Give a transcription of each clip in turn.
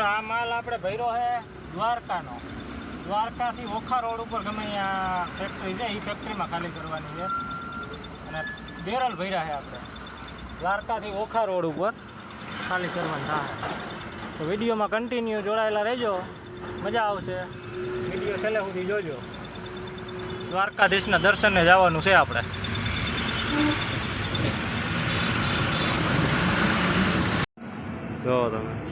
મિત્રો, આ માલ આપણે ભર્યો છે દ્વારકાનો. દ્વારકાથી ઓખા રોડ ઉપર ગમે અહીંયા ફેક્ટરી છે એ ફેક્ટરીમાં ખાલી કરવાની છે. અને બેરલ ભર્યા છે આપણે. દ્વારકાથી ઓખા રોડ ઉપર ખાલી કરવાની થાય. તો વિડીયોમાં કન્ટિન્યુ જોડાયેલા રહેજો. મજા આવશે. વીડિયો છેલ્લે સુધી જોજો. દ્વારકાધીશના દર્શને જવાનું છે આપણે. જો તમે.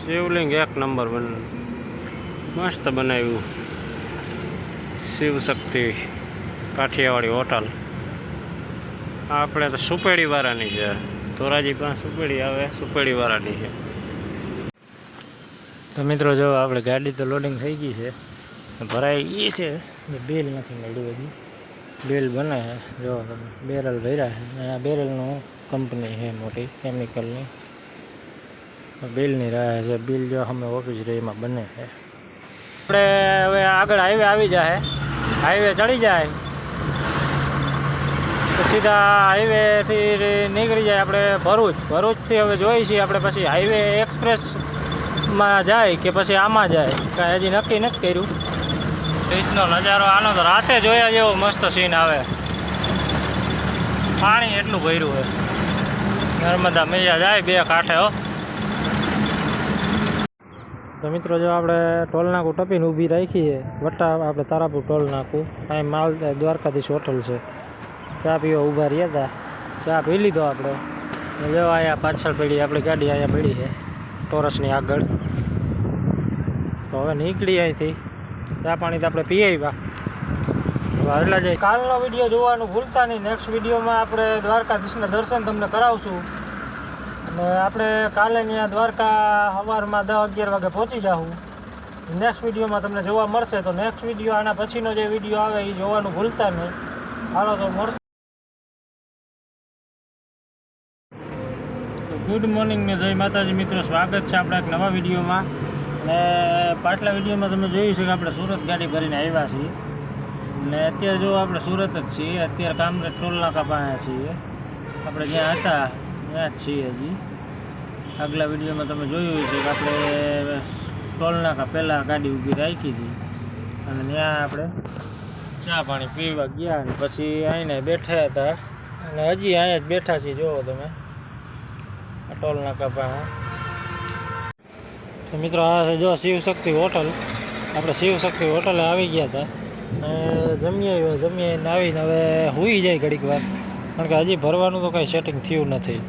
શિવલિંગ એક નંબર બન મસ્ત બનાવ્યું. શિવશક્તિ કાઠિયાવાડી હોટલ. આપણે તો સુપેડીવાળાની છે. ધોરાજી પાસે સુપેડી આવે સુપેડીવાળાની છે. તો મિત્રો જો આપણે ગાડી તો લોડિંગ થઈ ગઈ છે. ભરાઈ ગઈ છે. બેલ નથી મળ્યું હજી. બેલ બને છે. જો તમે બેરલ ભર્યા છે. આ બેરલનું કંપની છે મોટી કેમિકલની બિલની રાહ છે. બિલ જો અમે ઓફિસ રહી બને છે. આપણે હવે આગળ હાઈવે આવી જાય. હાઈવે ચડી જાય. સીધા હાઈવેથી નીકળી જાય આપણે ભરૂચ. ભરૂચથી હવે જોઈએ છીએ આપણે પછી હાઈવે એક્સપ્રેસમાં જાય કે પછી આમાં જાય. કાંઈ હજી નક્કી નથી કર્યું. રીતનો નજારો આનો તો રાતે જોયા જેવો મસ્ત સીન આવે. પાણી એટલું ભર્યું હોય. નર્મદા મૈયા જાય બે કાંઠે, હો. તો મિત્રો જો આપણે ટોલ નાકું ટપીને ઊભી રાખી છે વટ્ટા આપણે તારાપુર ટોલ નાકું. અહીં માલ દ્વારકાધીશ હોટલ છે. ચા પીવા ઊભા રહ્યા હતા ચા પી લીધો આપણે. જો અહીંયા પાછળ પડી, આપણી ગાડી અહીંયા પડી છે, ટોરસની આગળ. તો હવે નીકળી અહીંથી. ચા પાણી તો આપણે પી આવ્યા. જે કાલનો વીડિયો જોવાનું ભૂલતા નહીં. નેક્સ્ટ વિડીયોમાં આપણે દ્વારકાધીશના દર્શન તમને કરાવશું. આપણે કાલે ત્યાં દ્વારકા સવારમાં દસ અગિયાર વાગે પહોંચી જાઉં નેક્સ્ટ વિડીયોમાં તમને જોવા મળશે, તો નેક્સ્ટ વીડિયો આના પછીનો જે વીડિયો આવે એ જોવાનું ભૂલતા નહીં. હાલો તો મળશે. ગુડ મોર્નિંગ ને જય માતાજી મિત્રો, સ્વાગત છે આપણા એક નવા વિડીયોમાં ને પાછલા વિડીયોમાં તમે જોયું છે કે આપણે સુરત ગાડી ભરીને આવ્યા છીએ. ને અત્યારે જો આપણે સુરત જ છીએ, અત્યારે કામરેજ ટોલ નાકા પાસે છીએ. આપણે જ્યાં હતા. ત્યાં જ છીએ હજી. આગલા વિડીયોમાં તમે જોયું છે કે આપણે ટોલ નાકા પહેલાં ગાડી ઊભી રાખી હતી. અને ત્યાં આપણે ચા પાણી પીવા ગયા અને પછી આવીને બેઠા હતા. અને હજી અહીંયા જ બેઠા છીએ, જુઓ તમે. આ ટોલ પાસે તો મિત્રો, આ છે જો શિવશક્તિ હોટલ. આપણે શિવશક્તિ હોટલે આવી ગયા હતા. અને જમીએ જમીએ આવીને હવે સૂઈ જાય ઘડીક વાર. કારણ કે હજી ભરવાનું તો કાંઈ સેટિંગ થયું નથી.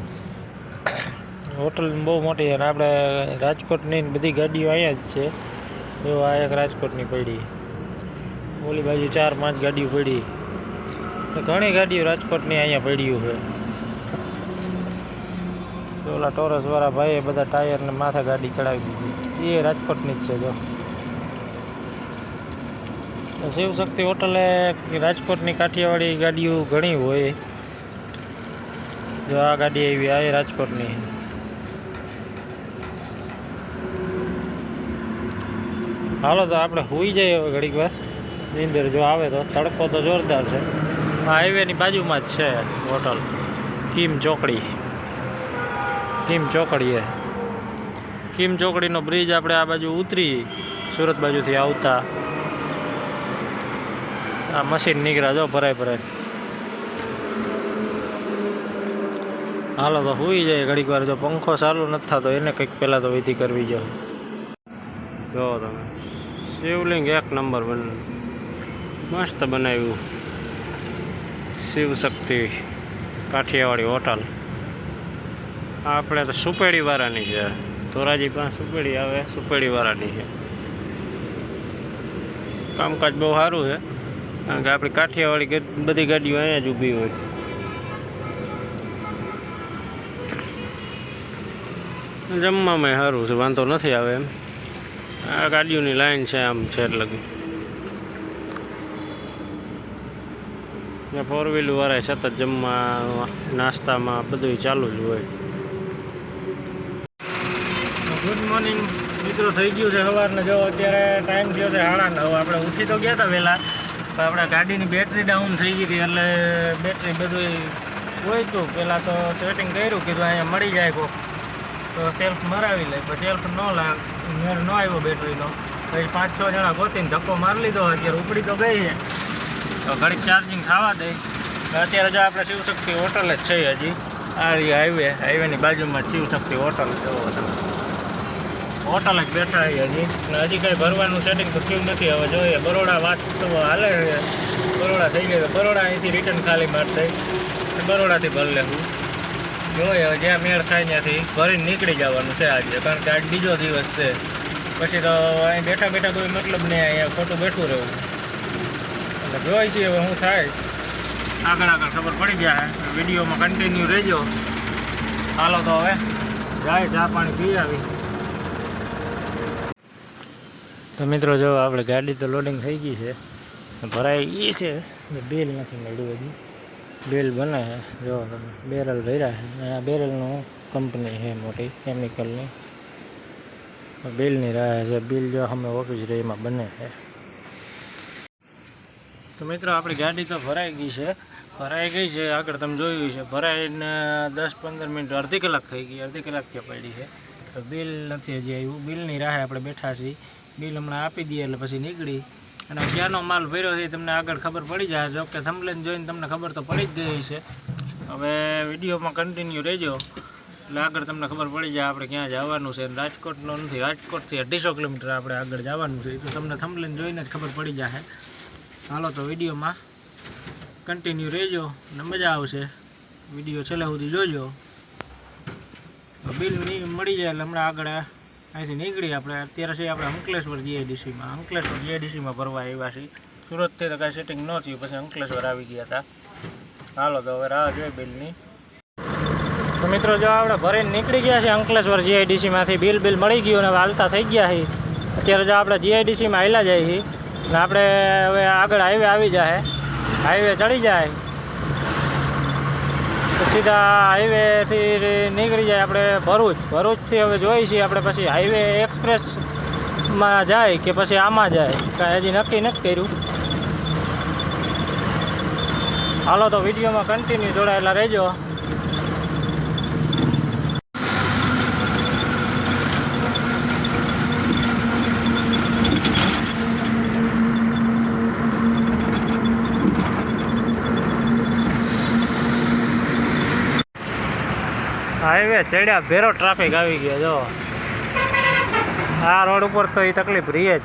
હોટલ બહુ મોટી અને આપણે રાજકોટની બધી ગાડીઓ અહીંયા જ છે. જો આ એક રાજકોટની પડી. ઓલી બાજુ ચાર પાંચ ગાડીઓ પડી. ઘણી ગાડીઓ રાજકોટની અહીંયા પડ્યું છે. ઓલા ટોરસવાળા ભાઈએ બધા ટાયરને માથે ગાડી ચડાવી દીધી. એ રાજકોટની જ છે જો. શિવશક્તિ હોટલે રાજકોટની કાઠિયાવાડી ગાડીઓ ઘણી હોય. જો આ ગાડી આવી, આ રાજકોટની. હાલો તો આપણે હોઈ જઈએ હવે ઘડીક વાર. નીંદર જો આવે તો તડકો તો જોરદાર છે. આ હાઈવેની બાજુમાં જ છે હોટલ. કિમ ચોકડી. કિમ ચોકડીએ કિમ ચોકડીનો બ્રિજ આપણે આ બાજુ ઉતરી સુરત બાજુથી આવતા. આ મશીન નીકળ્યા જો ભરાય ભરાય. હાલો તો હોઈ જાય ઘડીક વાર. જો પંખો ચાલુ નથી થતો, એને કંઈક પહેલાં તો વિધિ કરવી જોઈએ. જો તમે. શિવલિંગ એક નંબર બન, મસ્ત બનાવ્યું. શિવ શક્તિ કાઠિયાવાડી હોટલ. આપણે તો સુપેડી વાળાની છે. ધોરાજી પાસે સુપેડી આવે, સુપેડીવાળાની છે. કામકાજ બહુ સારું છે. કારણ કે આપણી કાઠિયાવાડી બધી ગાડીઓ અહીંયા જ ઊભી હોય. જમવામાં સારું છે, વાંધો નથી આવે એમ. આ ગાડીઓની લાઈન છે, આમ છે લગી ફોર વ્હીલ વાળા સતત જમવા, નાસ્તામાં બધું ચાલુ જ હોય. ગુડ મોર્નિંગ મિત્રો, થઈ ગયું છે સવારને. જો અત્યારે ટાઈમ થયો છે સાડા નવ આપણે ઉઠી તો ગયા હતા વહેલા પણ આપણે ગાડીની બેટરી ડાઉન થઈ ગઈ હતી, એટલે બેટરી બધું હોય તો પહેલાં તો સેટિંગ કર્યું, કીધું અહીંયા મળી જાય કોક. તો સેલ્ફ મરાવી લે. પણ સેલ્ફ ન લાગ મેળ ન આવ્યો બેટરીનો. પછી પાંચ છ જણા ગોતીને ધક્કો મારી લીધો. અત્યારે ઉપડી તો ગઈ છે. તો ઘડીક ચાર્જિંગ થવા દે. અત્યારે જો આપણે શિવશક્તિ હોટલ જ છે હજી. આ રહી હાઈવે હાઈવેની બાજુમાં શિવશક્તિ હોટલ જવો હોટલ જ બેઠા છીએ હજી. અને હજી કંઈ ભરવાનું સેટિંગ તો થયું નથી. હવે જોઈએ. બરોડા વાત તો હાલે છે. બરોડા થઈ ગયો બરોડા અહીંથી રિટર્ન ખાલી માર દઈ બરોડાથી ભરી લેવું જોઈએ જ્યાં મેળ થાય ત્યાંથી ભરીને નીકળી જવાનું છે આજે, કારણ કે આજ બીજો દિવસ છે. પછી તો અહીં બેઠા બેઠા કોઈ મતલબ નહીં, અહીંયા ખોટું બેઠું રહેવું. એટલે જોઈ છીએ હવે શું થાય. આગળ આગળ ખબર પડી જાય. વિડીયોમાં કન્ટિન્યુ રહેજો. હાલો તો હવે, જાય ચા પાણી પી આવી. તો મિત્રો જો આપણે ગાડી તો લોડિંગ થઈ ગઈ છે. ભરાઈ ગઈ છે. બિલ નથી મળ્યું હજી. બેલ બને છે. જો, બેરલ ભર્યા છે. આ બેરલનું કંપની છે મોટી કેમિકલની બિલની રાહ છે. બિલ જો અમે ઓફિસ રહી, એમાં બને છે. તો મિત્રો, આપણી ગાડી તો ભરાઈ ગઈ છે. ભરાઈ ગઈ છે. આગળ તમે જોયું છે. ભરાઈને દસ પંદર મિનિટ અડધી કલાક થઈ ગઈ. અડધી કલાક ત્યાં પડી છે. તો બિલ નથી હજી આવ્યું. બિલની રાહે આપણે બેઠા છીએ. બિલ હમણાં આપી દઈએ એટલે પછી નીકળી. અને ક્યાંનો માલ ભર્યો છે તમને આગળ ખબર પડી જાય. જો કે થંભલેન જોઈને તમને ખબર તો પડી જ ગઈ છે હવે વિડીયોમાં કન્ટિન્યુ રહેજો. એટલે આગળ તમને ખબર પડી જાય આપણે ક્યાં જવાનું છે. રાજકોટનો નથી, રાજકોટથી અઢીસો કિલોમીટર આપણે આગળ જવાનું છે. તો તમને થંભલેન જોઈને જ ખબર પડી જાય હાલો તો વિડીયોમાં કન્ટિન્યુ રહેજો અને મજા આવશે. વીડિયો છેલ્લે સુધી જોજો. બિલ નહીં મળી જાય એટલે હમણાં આગળ અહીંથી નીકળી આપણે. અત્યારે છે આપણે અંકલેશ્વર જીઆઈડીસીમાં અંકલેશ્વર જીઆઈડીસીમાં ભરવા આવ્યા છીએ. સુરતથી તો કાંઈ સેટિંગ ન થયું, પછી અંકલેશ્વર આવી ગયા હતા. હાલો તો હવે રાહ જોઈએ બિલની. તો મિત્રો, જો આપણે ભરીને નીકળી ગયા છે અંકલેશ્વર જીઆઈડીસીમાંથી બિલ બિલ મળી ગયું અને વાલતા થઈ ગયા છે અત્યારે જો આપણે જીઆઈડીસીમાં હાલ્યા જાય છીએ આપણે હવે આગળ હાઈવે આવી જાય હાઈવે ચડી જાય. સીધા હાઈવેથી નીકળી જાય આપણે ભરૂચ. ભરૂચથી હવે જોઈએ છીએ આપણે પછી હાઈવે એક્સપ્રેસમાં જાય કે પછી આમાં જાય. કાંઈ હજી નક્કી નથી કર્યું. હાલો તો વિડીયોમાં કન્ટિન્યુ જોડાયેલા રહેજો. હાઈવે ચડ્યા ભેરો ટ્રાફિક આવી ગયો, જો. આ રોડ ઉપર તો એ તકલીફ રહીએ જ.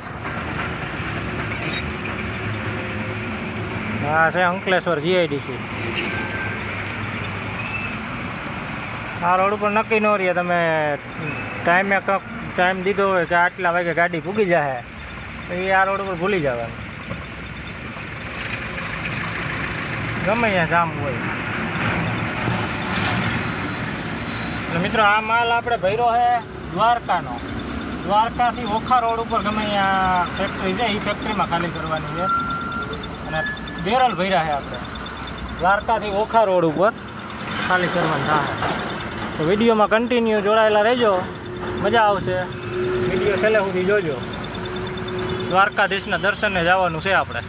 હા છે અંકલેશ્વર જીઆઈડીસી આ રોડ ઉપર નક્કી ન રહીએ તમે. ટાઈમે ટાઈમ દીધો હોય કે આટલા વાગે ગાડી ભૂગી જાય તો એ આ રોડ ઉપર ભૂલી જવાનું. ગમે ત્યાં જામ હોય અને મિત્રો, આ માલ આપણે ભર્યો છે દ્વારકાનો. દ્વારકાથી ઓખા રોડ ઉપર ગમે અહીંયા ફેક્ટરી છે, એ ફેક્ટરીમાં ખાલી કરવાની છે. અને બેરલ ભર્યા છે આપણે. દ્વારકાથી ઓખા રોડ ઉપર ખાલી કરવાની થાય. તો વિડીયોમાં કન્ટિન્યુ જોડાયેલા રહેજો. મજા આવશે. વીડિયો છેલ્લે સુધી જોજો. દ્વારકાધીશના દર્શનને જવાનું છે આપણે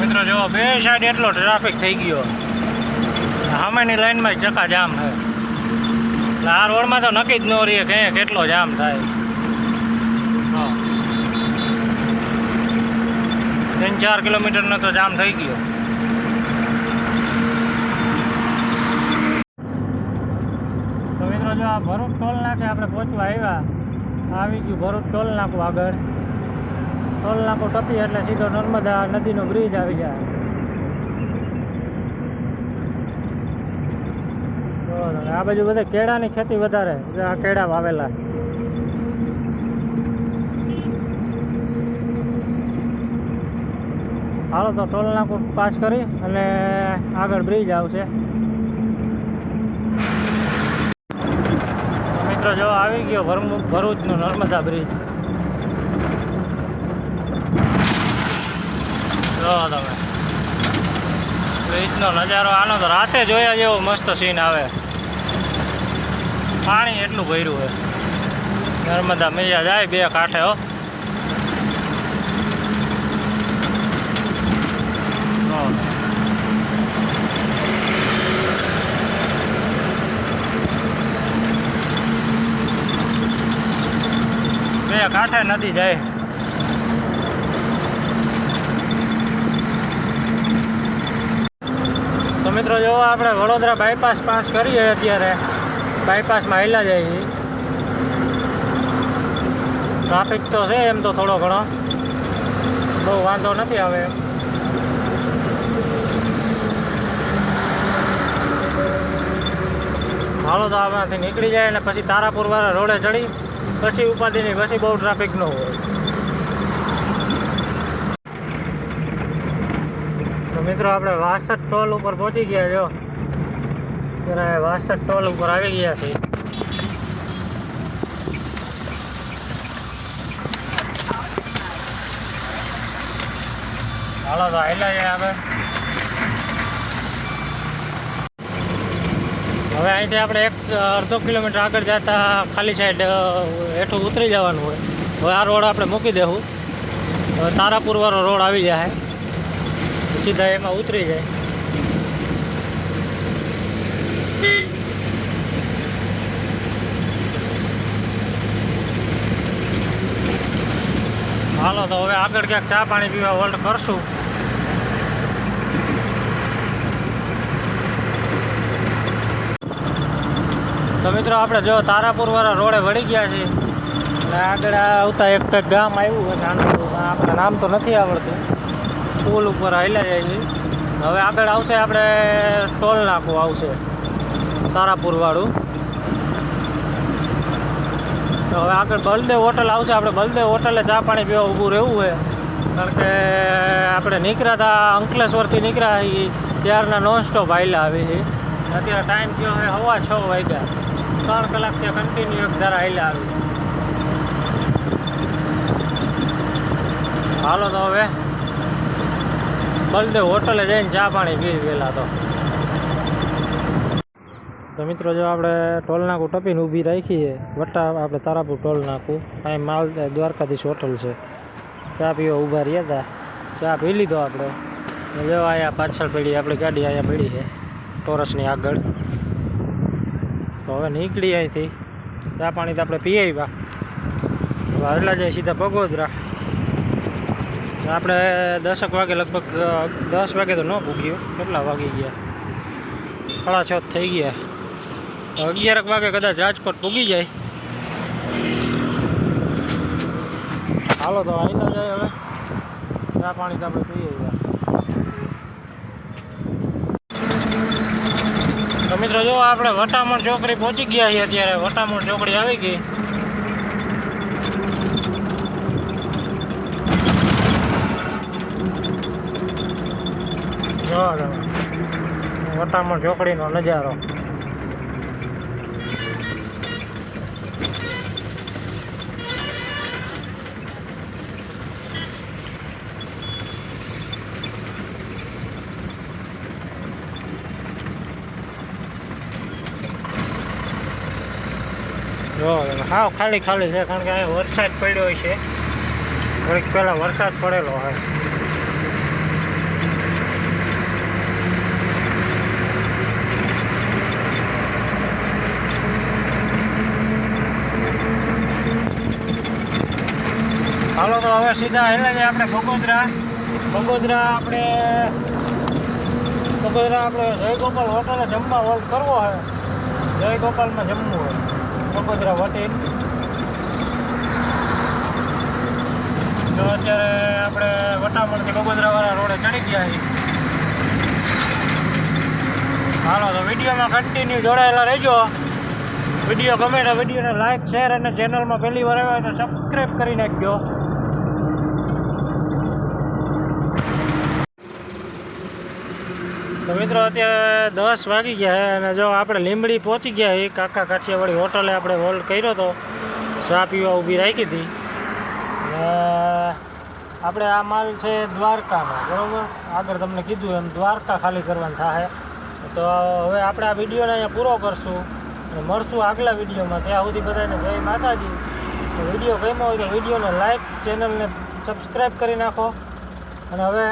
મિત્રો જો બે સાઈડ એટલો ટ્રાફિક થઈ ગયો. સામેની લાઈનમાં ચકા જામ છે. એટલે આ રોડમાં તો નક્કી જ ન રહીએ કે કેટલો જામ થાય. ત્રણ ચાર કિલોમીટરનો તો જામ થઈ ગયો. તો મિત્રો જો આ ભરૂચ ટોલ નાકે આપણે પહોંચવા આવ્યા, આવી ગયું ભરૂચ ટોલ નાકું આગળ. ટોલ નાખું ટપી એટલે સીધો નર્મદા નદીનો બ્રિજ આવી જાય જો તમે આ બાજુ બધા કેળાની ખેતી વધારે આ કેળા વાવેલા. હાલો તો ટોલ પાસ કરી અને આગળ બ્રિજ આવશે. મિત્રો જો આવી ગયો ભરૂચનો નર્મદા બ્રિજ જો તમે. બ્રિજનો નજારો આનો તો રાતે જોયા જેવો મસ્ત સીન આવે. પાણી એટલું ભર્યું હોય. નર્મદા મૈયા જાય બે કાંઠે, હો. બે કાંઠે નદી જાય. તો મિત્રો, જો આપણે વડોદરા બાયપાસ પાસ કરીએ અત્યારે. બાયપાસમાં હેલા જાય છે. ટ્રાફિક તો છે એમ તો થોડો ઘણો. બહુ વાંધો નથી આવે. એમ હાલો તો આમાંથી નીકળી જાય અને પછી તારાપુર વાળા રોડે ચડી, પછી ઉપાધિની પછી બહુ ટ્રાફિક ન હોય. તો મિત્રો, આપણે વાસઠ ટોલ ઉપર પહોંચી ગયા જો ત્યારે વાસઠ ટોલ ઉપર આવી ગયા છે. હાલો તો જાય આપણે હવે અહીંથી આપણે એક અડધો કિલોમીટર આગળ જતા ખાલી સાઈડ હેઠું ઉતરી જવાનું હોય. હવે આ રોડ આપણે મૂકી દેવું. હવે તારાપુર વાળો રોડ આવી જાય. સીધા એમાં ઉતરી જાય. હાલો, તો હવે આગળ ક્યાંક ચા પાણી પીવા હોલ્ડ કરશું. તો મિત્રો, આપણે જો તારાપુર વાળા રોડે વળી ગયા છીએ અને આગળ આવતા એક કંઈક ગામ આવ્યું નાનું આપણે નામ તો નથી આવડતું. પુલ ઉપર હાલ્યા જાય છે. હવે આગળ આવશે, આપણે ટોલ નાકું આવશે. તારાપુર વાળું તો હવે આગળ બલદેવ હોટલ આવશે. આપણે બલદેવ હોટલે ચા પાણી પીવા ઊભું રહેવું હોય કારણ કે આપણે નીકળ્યા હતા અંકલેશ્વરથી નીકળ્યા એ ત્યારના નોન સ્ટોપ હાલ્યા આવી છે. અત્યારે ટાઈમ થયો હવે હવા છ વાગ્યા. ત્રણ કલાક ત્યાં કન્ટિન્યુ એક ધારા આવેલા આવી. હાલો તો હવે બલદેવ હોટલે જઈને ચા પાણી પી પહેલાં તો. તો મિત્રો જો આપણે ટોલ નાકું ટપીને ઊભી રાખીએ વટ્ટા આપણે તારાપુર ટોલ નાકું. અહીં માલ દ્વારકાધીશ હોટલ છે. ચા પીવા ઊભા રહ્યા હતા ચા પી લીધો આપણે. જો અહીંયા પાછળ પડી, આપણી ગાડી અહીંયા પડી છે, ટોરસની આગળ. તો હવે નીકળી અહીંથી. ચા પાણી તો આપણે પી આવ્યા. હરલા જાય સીધા પગોદરા આપણે દસક વાગે લગભગ, દસ વાગે તો ન પૂગ્યું કેટલા વાગી ગયા? સાડા છ થઈ ગયા. અગિયારક વાગે કદાચ રાજકોટ પૂગી જાય. હાલો તો આવીને જાય હવે. ચા પાણી તો આપણે પીએ તો મિત્રો જો આપણે વટામણ ચોકડી પહોંચી ગયા છીએ અત્યારે. વટામણ ચોકડી આવી ગઈ. જો વટામણ ચોકડીનો નજારો. તમે હાવ ખાલી ખાલી છે, કારણ કે અહીંયા વરસાદ પડ્યો છે. થોડીક પહેલાં વરસાદ પડેલો હોય. હાલો, તો હવે સીધા હેલા જાય આપણે બગોદરા બગોદરા આપણે બગોદરા આપણે જયગોપાલ હોટલે જમવા હોલ કરવો હોય. જયગોપાલમાં જમવું હોય. બગોદરા વટીન તો અત્યારે આપણે વટામણથી બગોદરાવાળા રોડે ચડી ગયા છીએ. હાલો, તો વિડીયોમાં કન્ટિન્યુ જોડાયેલા રહેજો. વીડિયો ગમે તો વિડીયોને લાઈક શેર અને ચેનલમાં પહેલી વાર આવ્યો તો સબસ્ક્રાઈબ કરી નાખજો તો મિત્રો, અત્યારે દસ વાગી ગયા છે અને જો આપણે લીંબડી પહોંચી ગયા એ કાકા કાઠિયાવાડી હોટલે આપણે હોલ્ડ કર્યો હતો ચા પીવા ઊભી રાખી હતી. આપણે આ માલ છે દ્વારકામાં, બરાબર? આગળ તમને કીધું એમ, દ્વારકા ખાલી કરવાનું થાય તો હવે આપણે આ વિડીયોને અહીંયા પૂરો કરશું અને મળશું આગલા વિડીયોમાં. ત્યાં સુધી બધાને જય માતાજી. વીડિયો ગમ્યો હોય તો વિડીયોને લાઈક, ચેનલને સબસ્ક્રાઈબ કરી નાખો. અને હવે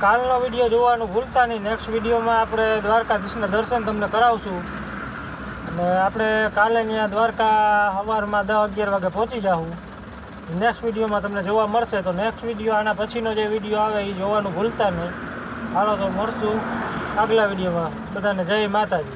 કાલનો વીડિયો જોવાનું ભૂલતા નહીં. નેક્સ્ટ વિડીયોમાં આપણે દ્વારકાધીશના દર્શન તમને કરાવશું. અને આપણે કાલે ત્યાં દ્વારકા સવારમાં દસ અગિયાર વાગે પહોંચી જાઉં નેક્સ્ટ વિડીયોમાં તમને જોવા મળશે. તો નેક્સ્ટ વીડિયો આના પછીનો જે વીડિયો આવે એ જોવાનું ભૂલતા નહીં. હાલો તો મળશું આગલા વિડીયોમાં. બધાને જય માતાજી.